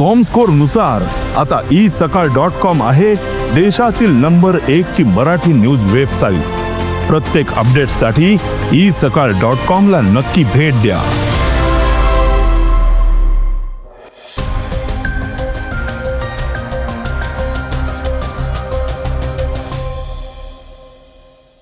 Com स्कोरनुसार आता E Sakal dot com आहे देशातील नंबर एक ची मराठी न्यूज वेबसाईट प्रत्येक अपडेटसाठी ई सकाळ डॉट कॉम ला नक्की भेट द्या.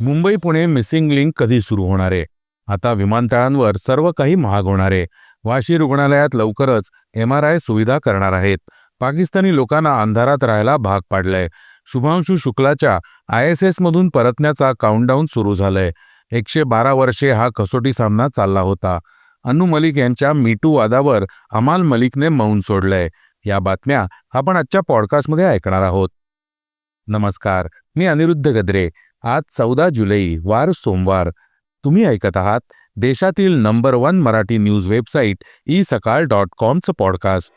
मुंबई पुणे मिसिंग लिंक कधी सुरू होणार आहे? आता विमानतळांवर सर्व काही महाग होणार आहे. वाशी रुग्णालयात लवकरच एम आर आय सुविधा करणार आहेत. पाकिस्तानी लोकांना अंधारात राहायला भाग पाडलंय. शुभांशु शुक्लाच्या आय एस एस मधून परतण्याचा काउंटडाऊन सुरू झालंय. एकशे बारा वर्षे हा कसोटी सामना चालला होता. अनु मलिक यांच्या मीटू वादावर अमाल मलिकने मौन सोडलंय. या बातम्या आपण आजच्या पॉडकास्टमध्ये ऐकणार आहोत. नमस्कार मी अनिरुद्ध गद्रे. आज चौदा जुलै वार सोमवार. तुम्ही ऐकत आहात देशातील number one Marathi news website e Sakal dot कॉमचं podcast.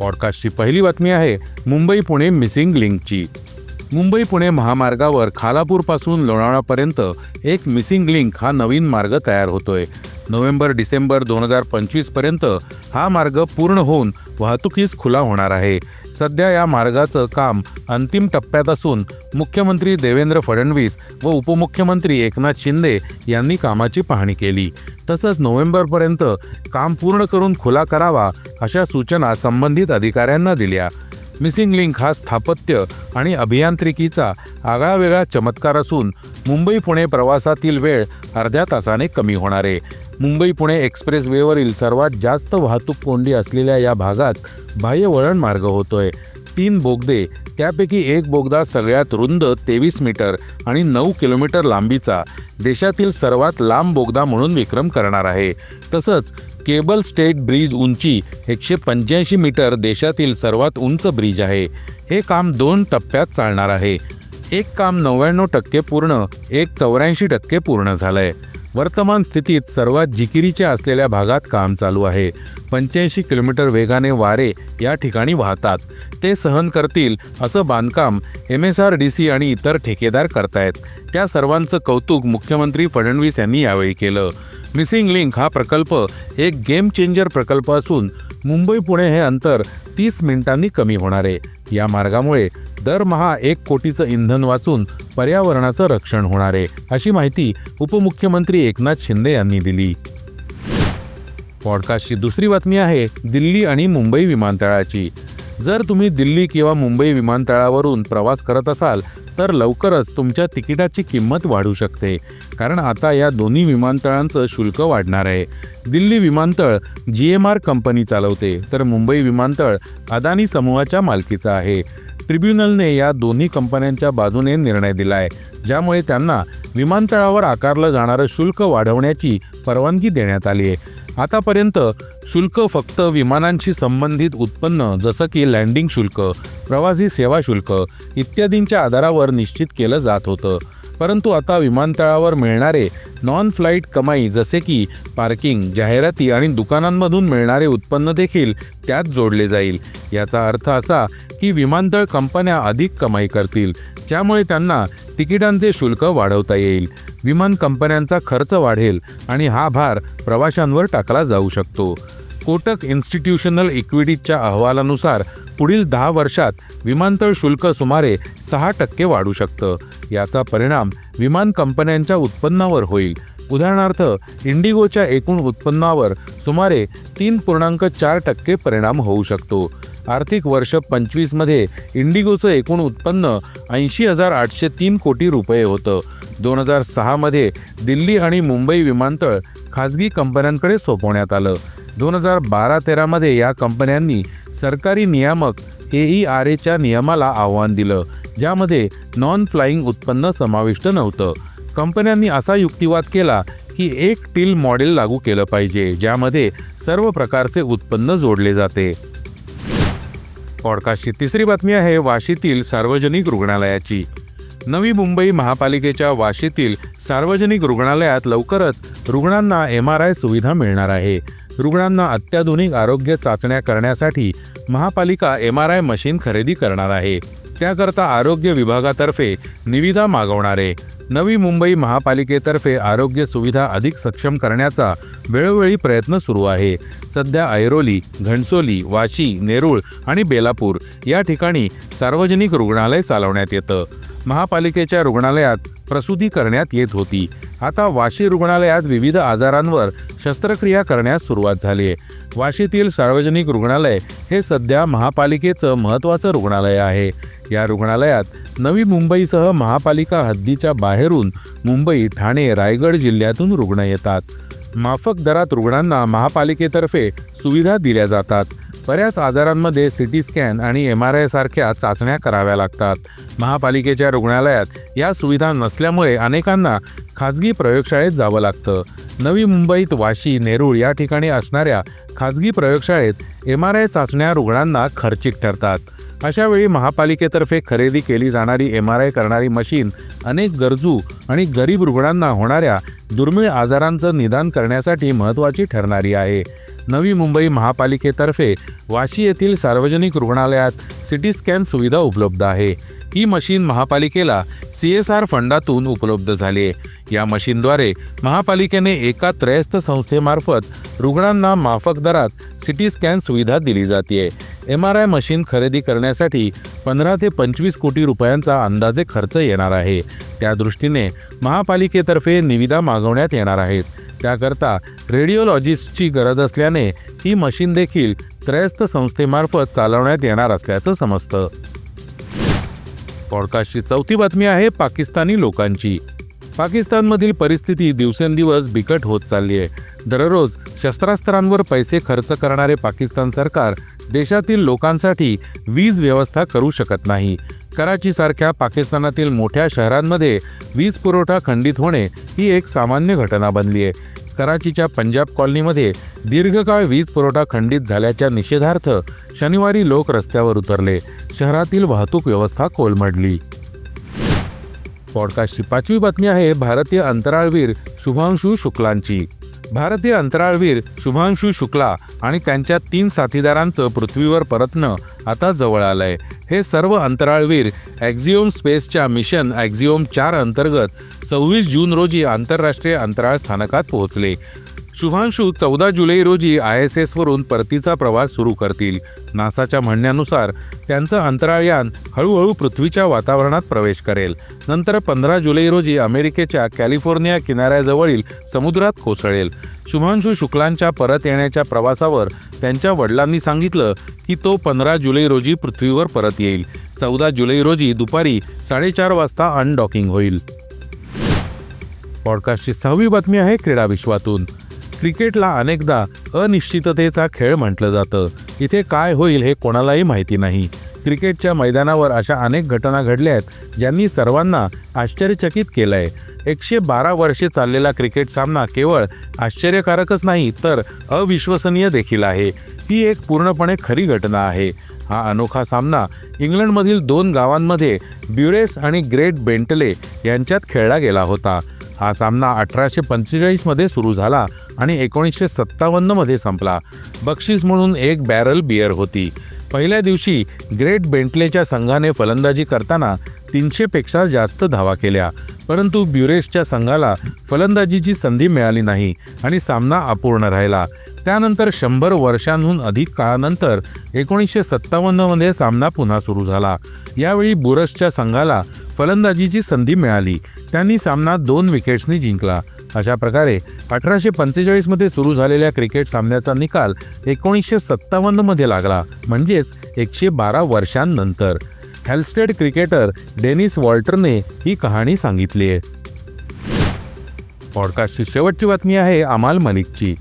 पॉडकास्टची पहिली बातमी आहे मुंबई पुणे मिसिंग लिंकची. मुंबई पुणे महामार्गावर खालापूरपासून लोणावळापर्यंत एक मिसिंग लिंक हा नवीन मार्ग तयार होतोय. नोव्हेंबर डिसेंबर दोन हजार पंचवीसपर्यंत हा मार्ग पूर्ण होऊन वाहतुकीस खुला होणार आहे. सध्या या मार्गाचं काम अंतिम टप्प्यात असून मुख्यमंत्री देवेंद्र फडणवीस व उपमुख्यमंत्री एकनाथ शिंदे यांनी कामाची पाहणी केली. तसंच नोव्हेंबरपर्यंत काम पूर्ण करून खुला करावा अशा सूचना संबंधित अधिकाऱ्यांना दिल्या. मिसिंग लिंक हा स्थापत्य आणि अभियांत्रिकीचा आगळावेगळा चमत्कार असून मुंबई पुणे प्रवासातील वेळ अर्ध्या तासाने कमी होणार आहे. मुंबई पुणे एक्सप्रेस वेवरील सर्वात जास्त वाहतूक कोंडी असलेल्या या भागात बाह्य वळण मार्ग होतोय. तीन बोगदे त्यापैकी एक बोगदा सगळ्यात रुंद तेवीस मीटर आणि नऊ किलोमीटर लांबीचा देशातील सर्वात लांब बोगदा म्हणून विक्रम करणार आहे. तसंच केबल स्टेट ब्रिज उंची एकशे पंच्याऐंशी मीटर देशातील सर्वात उंच ब्रिज आहे. हे काम दोन टप्प्यात चालणार आहे. एक काम नव्याण्णव टक्के पूर्ण एक चौऱ्याऐंशी टक्के पूर्ण झालंय. वर्तमान स्थितीत सर्वात जिकिरीच्या असलेल्या भागात काम चालू आहे. पंच्याऐंशी किलोमीटर वेगाने वारे या ठिकाणी वाहतात. ते सहन करतील असं बांधकाम M S R D C आणि इतर ठेकेदार करतायत. त्या सर्वांचं कौतुक मुख्यमंत्री फडणवीस यांनी यावेळी केलं. मिसिंग लिंक हा प्रकल्प एक गेम चेंजर प्रकल्प असून मुंबई पुणे हे अंतर तीस मिनिटांनी कमी होणार. आहे या मार्गामुळे दरमहा एक कोटीचं इंधन वाचून पर्यावरणाचं रक्षण होणार आहे अशी माहिती उपमुख्यमंत्री एकनाथ शिंदे यांनी दिली. पॉडकास्टची दुसरी बातमी आहे दिल्ली आणि मुंबई विमानतळाची. जर तुम्ही दिल्ली किंवा मुंबई विमानतळावरून प्रवास करत असाल तर लवकरच तुमच्या तिकिटाची किंमत वाढू शकते. कारण आता या दोन्ही विमानतळांचं शुल्क वाढणार आहे. दिल्ली विमानतळ जी एम आर कंपनी चालवते तर मुंबई विमानतळ अदानी समूहाच्या मालकीचं आहे. ट्रिब्युनलने या दोन्ही कंपन्यांच्या बाजूने निर्णय दिला आहे ज्यामुळे त्यांना विमानतळावर आकारलं जाणारं शुल्क वाढवण्याची परवानगी देण्यात आली आहे. आतापर्यंत शुल्क फक्त विमानांशी संबंधित उत्पन्न जसं की लँडिंग शुल्क प्रवासी सेवा शुल्क इत्यादींच्या आधारावर निश्चित केलं जात होतं. परंतु आता विमानतळावर मिळणारे नॉन फ्लाईट कमाई जसे की पार्किंग जाहिराती आणि दुकानांमधून मिळणारे उत्पन्न देखील त्यात जोडले जाईल. याचा अर्थ असा की विमानतळ कंपन्या अधिक कमाई करतील ज्यामुळे त्यांना तिकिटांचे शुल्क वाढवता येईल. विमान कंपन्यांचा खर्च वाढेल आणि हा भार प्रवाशांवर टाकला जाऊ शकतो. कोटक इन्स्टिट्यूशनल इक्विटीच्या अहवालानुसार पुढील दहा वर्षात विमानतळ शुल्क सुमारे सहा टक्के वाढू शकतं. याचा परिणाम विमान कंपन्यांच्या उत्पन्नावर होईल. उदाहरणार्थ इंडिगोच्या एकूण उत्पन्नावर सुमारे तीन पूर्णांक चार टक्के परिणाम होऊ शकतो. आर्थिक वर्ष पंचवीसमध्ये इंडिगोचं एकूण उत्पन्न ऐंशी हजार आठशे तीन कोटी रुपये होतं. दोन हजार सहामध्ये दिल्ली आणि मुंबई विमानतळ खाजगी कंपन्यांकडे सोपवण्यात आलं. दोन हजार बारा तेरामध्ये या कंपन्यांनी सरकारी नियामक ए ई आर एच्या नियमाला आव्हान दिलं ज्यामध्ये नॉन फ्लाईंग उत्पन्न समाविष्ट नव्हतं. कंपन्यांनी असा युक्तिवाद केला की एक टील मॉडेल लागू केलं पाहिजे ज्यामध्ये सर्व प्रकारचे उत्पन्न जोडले जाते. पॉडकास्टची तिसरी बातमी आहे वाशीतील सार्वजनिक रुग्णालयाची. नवी मुंबई महापालिकेच्या वाशीतील सार्वजनिक रुग्णालयात लवकरच रुग्णांना एम आर आय सुविधा मिळणार आहे. रुग्णांना अत्याधुनिक आरोग्य चाचण्या करण्यासाठी महापालिका एम आर आय मशीन खरेदी करणार आहे. त्याकरता आरोग्य विभागातर्फे निविदा मागवणारे नवी मुंबई महापालिकेतर्फे आरोग्य सुविधा अधिक सक्षम करण्याचा वेळोवेळी प्रयत्न सुरू आहे. सध्या ऐरोली घणसोली वाशी नेरूळ आणि बेलापूर या ठिकाणी सार्वजनिक रुग्णालय चालवण्यात येतं. महापालिकेच्या रुग्णालयात प्रसूती करण्यात येत होती. आता वाशी रुग्णालयात विविध आजारांवर शस्त्रक्रिया करण्यास सुरुवात झाली आहे. वाशीतील सार्वजनिक रुग्णालय हे सध्या महापालिकेचं महत्त्वाचं रुग्णालय आहे. या रुग्णालयात नवी मुंबईसह महापालिका हद्दीच्या बाहेरून मुंबई ठाणे रायगड जिल्ह्यातून रुग्ण येतात. माफक दरात रुग्णांना महापालिकेतर्फे सुविधा दिल्या जातात. बऱ्याच आजारांमध्ये सी टी स्कॅन आणि एम आर आय सारख्या चाचण्या कराव्या लागतात. महापालिकेच्या रुग्णालयात या सुविधा नसल्यामुळे अनेकांना खाजगी प्रयोगशाळेत जावं लागतं. नवी मुंबईत वाशी नेरूळ या ठिकाणी असणाऱ्या खाजगी प्रयोगशाळेत एम आर आय चाचण्या रुग्णांना खर्चिक ठरतात. अशावेळी महापालिकेतर्फे खरेदी केली जाणारी एम आर आय करणारी मशीन अनेक गरजू आणि गरीब रुग्णांना होणाऱ्या दुर्मिळ आजारांचं निदान करण्यासाठी महत्त्वाची ठरणारी आहे. नवी मुंबई महापालिकेतर्फे वाशी येथील सार्वजनिक रुग्णालयात सिटी स्कॅन सुविधा उपलब्ध आहे. ही मशीन महापालिकेला सी एस आर फंडातून उपलब्ध झाली आहे. या मशीनद्वारे महापालिकेने एका त्रयस्थ संस्थेमार्फत रुग्णांना माफक दरात सी टी स्कॅन सुविधा दिली जाते. एम आर आय मशीन खरेदी करण्यासाठी पंधरा ते पंचवीस कोटी रुपयांचा अंदाजे खर्च येणार आहे. त्या दृष्टीने महापालिकेतर्फे निविदा मागवण्यात येणार आहेत. त्याकरता रेडिओलॉजिस्टची गरज असल्याने ही मशीन देखील त्रयस्थ संस्थेमार्फत चालवण्यात येणार असल्याचं समजतं. पॉडकास्टची चौथी बातमी आहे पाकिस्तानी लोकांची. पाकिस्तानमधील परिस्थिती दिवसेंदिवस बिकट होत चालली आहे. दररोज शस्त्रास्त्रांवर पैसे खर्च करणारे पाकिस्तान सरकार देशातील लोकांसाठी वीज व्यवस्था करू शकत नाही. कराचीसारख्या पाकिस्तानातील मोठ्या शहरांमध्ये वीज पुरवठा खंडित होणे ही एक सामान्य घटना बनली आहे. कराचीच्या पंजाब कॉलनीमध्ये दीर्घकाळ वीज पुरवठा खंडित झाल्याच्या निषेधार्थ शनिवारी लोक रस्त्यावर उतरले. शहरातील वाहतूक व्यवस्था कोलमडली. पॉडकास्टची पाचवी बातमी आहे भारतीय अंतराळवीर शुभांशू शुक्लांची. भारतीय अंतराळवीर शुभांशू शुक्ला आणि त्यांच्या तीन साथीदारांचं पृथ्वीवर परतणं आता जवळ आलंय. हे सर्व अंतराळवीर ॲक्झिओम स्पेसच्या मिशन ॲक्झिओम चार अंतर्गत सव्वीस जून रोजी आंतरराष्ट्रीय अंतराळ स्थानकात पोहोचले. शुभांशू चौदा जुलै रोजी आय एस एसवरून परतीचा प्रवास सुरू करतील. नासाच्या म्हणण्यानुसार त्यांचं अंतराळयान हळूहळू पृथ्वीच्या वातावरणात प्रवेश करेल. नंतर पंधरा जुलै रोजी अमेरिकेच्या कॅलिफोर्निया किनाऱ्याजवळील समुद्रात कोसळेल. शुभांशू शुक्लांच्या परत येण्याच्या प्रवासावर त्यांच्या वडिलांनी सांगितलं की तो पंधरा जुलै रोजी पृथ्वीवर परत येईल. चौदा जुलै रोजी दुपारी साडेचार वाजता अनडॉकिंग होईल. पॉडकास्टची सहावी बातमी आहे क्रीडा विश्वातून. क्रिकेटला अनेकदा अनिश्चिततेचा खेळ म्हटलं जातं. इथे काय होईल हे कोणालाही माहिती नाही. क्रिकेटच्या मैदानावर अशा अनेक घटना घडल्या आहेत ज्यांनी सर्वांना आश्चर्यचकित केलं आहे एकशे बारा वर्षे चाललेला क्रिकेट सामना केवळ आश्चर्यकारकच नाही तर अविश्वसनीय देखील आहे. ही एक पूर्णपणे खरी घटना आहे. हा अनोखा सामना इंग्लंडमधील दोन गावांमध्ये ब्युरेस आणि ग्रेट बेंटले यांच्यात खेळला गेला होता. हा सामना अठराशे पंचेचाळीसमध्ये सुरू झाला आणि एकोणीसशे सत्तावन्नमध्ये संपला. बक्षीस म्हणून एक बॅरल बियर होती. पहिल्या दिवशी ग्रेट बेंटलेच्या संघाने फलंदाजी करताना तीनशेपेक्षा जास्त धावा केल्या. परंतु ब्युरेसच्या संघाला फलंदाजीची संधी मिळाली नाही आणि सामना अपूर्ण राहिला. त्यानंतर शंभर वर्षांहून अधिक काळानंतर एकोणीसशे सत्तावन्नमध्ये सामना पुन्हा सुरू झाला. यावेळी बुरसच्या संघाला फलंदाजीची संधी मिळाली. त्यांनी सामना दोन विकेट्सनी जिंकला. अशा प्रकारे अठराशे पंचेचाळीसमध्ये सुरू झालेल्या क्रिकेट सामन्याचा निकाल एकोणीसशे सत्तावन्नमध्ये लागला. म्हणजेच एकशे बारा वर्षांनंतर. हॅलस्टेड क्रिकेटर डेनिस वॉल्टरने ही कहाणी सांगितली आहे. पॉडकास्टची शेवटची बातमी आहे अमाल मलिकची.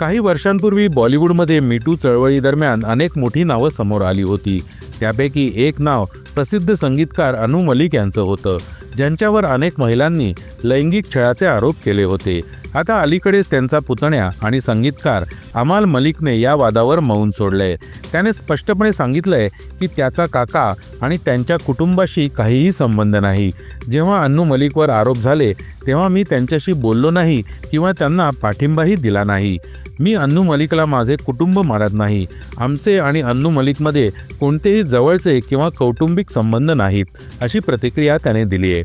काही वर्षांपूर्वी बॉलिवूडमध्ये मीटू चळवळीदरम्यान अनेक मोठी नावं समोर आली होती. त्यापैकी एक नाव प्रसिद्ध संगीतकार अनु मलिक यांचं होतं. ज्यांच्यावर अनेक महिलांनी लैंगिक छळाचे आरोप केले होते. आता अलीकडेच त्यांचा पुतण्या आणि संगीतकार अमाल मलिकने या वादावर मौन सोडलंय. त्याने स्पष्टपणे सांगितलंय की त्याचा काका आणि त्यांच्या कुटुंबाशी काहीही संबंध नाही. जेव्हा अन्नू मलिकवर आरोप झाले तेव्हा मी त्यांच्याशी बोललो नाही किंवा त्यांना पाठिंबाही दिला नाही. मी अन्नू मलिकला माझे कुटुंब मारत नाही. आमचे आणि अन्नू मलिकमध्ये कोणतेही जवळचे किंवा कौटुंबिक संबंध नाहीत अशी प्रतिक्रिया त्याने दिली आहे.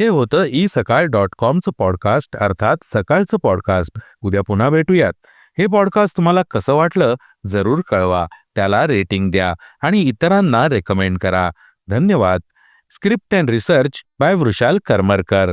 हे होतं ई सकाळ डॉट कॉमचं पॉडकास्ट अर्थात सकाळचं पॉडकास्ट. उद्या पुन्हा भेटूयात. हे पॉडकास्ट तुम्हाला कसं वाटलं जरूर कळवा. त्याला रेटिंग द्या आणि इतरांना रेकमेंड करा. धन्यवाद. Script and research by Vrushal Karmarkar